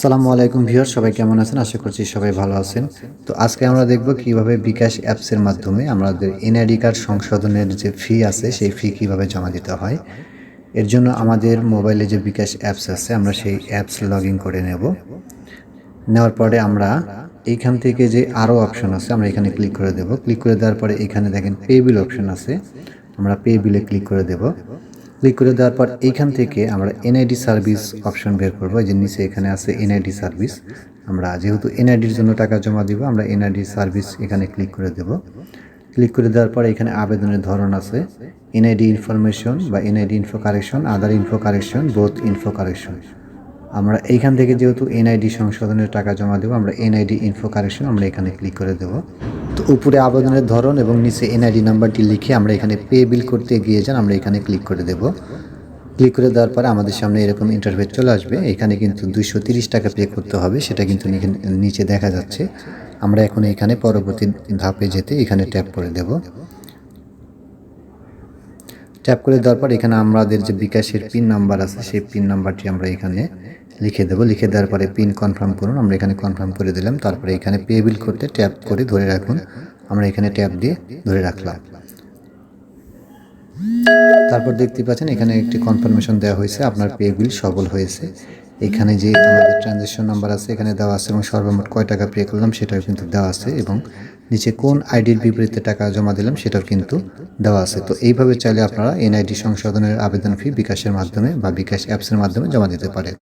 সালামু আলাইকুম ভিউয়ার সবাই কেমন আছেন? আশা করছি সবাই ভালো আছেন। তো আজকে আমরা দেখব কীভাবে বিকাশ অ্যাপসের মাধ্যমে আমাদের এনআইডি কার্ড সংশোধনের যে ফি আছে, সেই ফি কীভাবে জমা দিতে হয়। এর জন্য আমাদের মোবাইলে যে বিকাশ অ্যাপস আছে, আমরা সেই অ্যাপস লগ করে নেব। নেওয়ার পরে আমরা এইখান থেকে যে আরও অপশন আছে, আমরা এখানে ক্লিক করে দেব। ক্লিক করে দেওয়ার পরে এখানে দেখেন পে বিল অপশন আছে। আমরা পে বিলে ক্লিক করে দেব। ক্লিক করে দেওয়ার পর এইখান থেকে আমরা এনআইডি সার্ভিস অপশন বের করব। যে নিচে এখানে আছে এনআইডি সার্ভিস আমরা যেহেতু এনআইডির জন্য টাকা জমা দিব, আমরা এনআইডি সার্ভিস এখানে ক্লিক করে দেব। ক্লিক করে দেওয়ার পর এখানে আবেদনের ধরন আছে। এনআইডি ইনফরমেশন বা NID info correction other info correction both info correction আমরা এইখান থেকে যেহেতু এনআইডি সংশোধনের টাকা জমা দেবো, আমরা এনআইডি ইনফো কারেকশন আমরা এখানে ক্লিক করে দেবো। তো উপরে আবেদনের ধরন এবং নিচে এনআইডি নাম্বারটি লিখে আমরা এখানে পে বিল করতে গিয়ে যান, আমরা এখানে ক্লিক করে দেব। ক্লিক করে দেওয়ার পরে আমাদের সামনে এরকম ইন্টারভিউ চলে আসবে। এখানে কিন্তু দুইশো টাকা পে করতে হবে, সেটা কিন্তু নিচে দেখা যাচ্ছে। আমরা এখন এখানে পরবর্তী ধাপে যেতে এখানে ট্যাপ করে দেব। ট্যাপ করে দেওয়ার পর এখানে আমাদের যে বিকাশের পিন নাম্বার আছে, সেই পিন নাম্বারটি আমরা এখানে লিখে দেবো। লিখে দেওয়ার পরে পিন কনফার্ম করুন। আমরা এখানে কনফার্ম করে দিলাম। তারপরে এখানে পে বিল করতে ট্যাপ করে ধরে রাখুন। আমরা এখানে ট্যাপ দিয়ে ধরে রাখলাম। তারপর দেখতে পাচ্ছেন এখানে একটি কনফার্মেশন দেওয়া হয়েছে। আপনার পে বিল সফল হয়েছে। এখানে যে আমাদের ট্রানজ্যাকশন নাম্বার আছে, এখানে দেওয়া আছে এবং সর্বমোট কয় টাকা পে করলাম সেটাও কিন্তু দেওয়া আছে এবং নিচে কোন আইডির বিপরীতে টাকা জমা দিলাম সেটাও কিন্তু দেওয়া আছে। তো এইভাবে চাইলে আপনারা এনআইডি সংশোধনের আবেদন ফি বিকাশের মাধ্যমে বা বিকাশ অ্যাপসের মাধ্যমে জমা দিতে পারেন।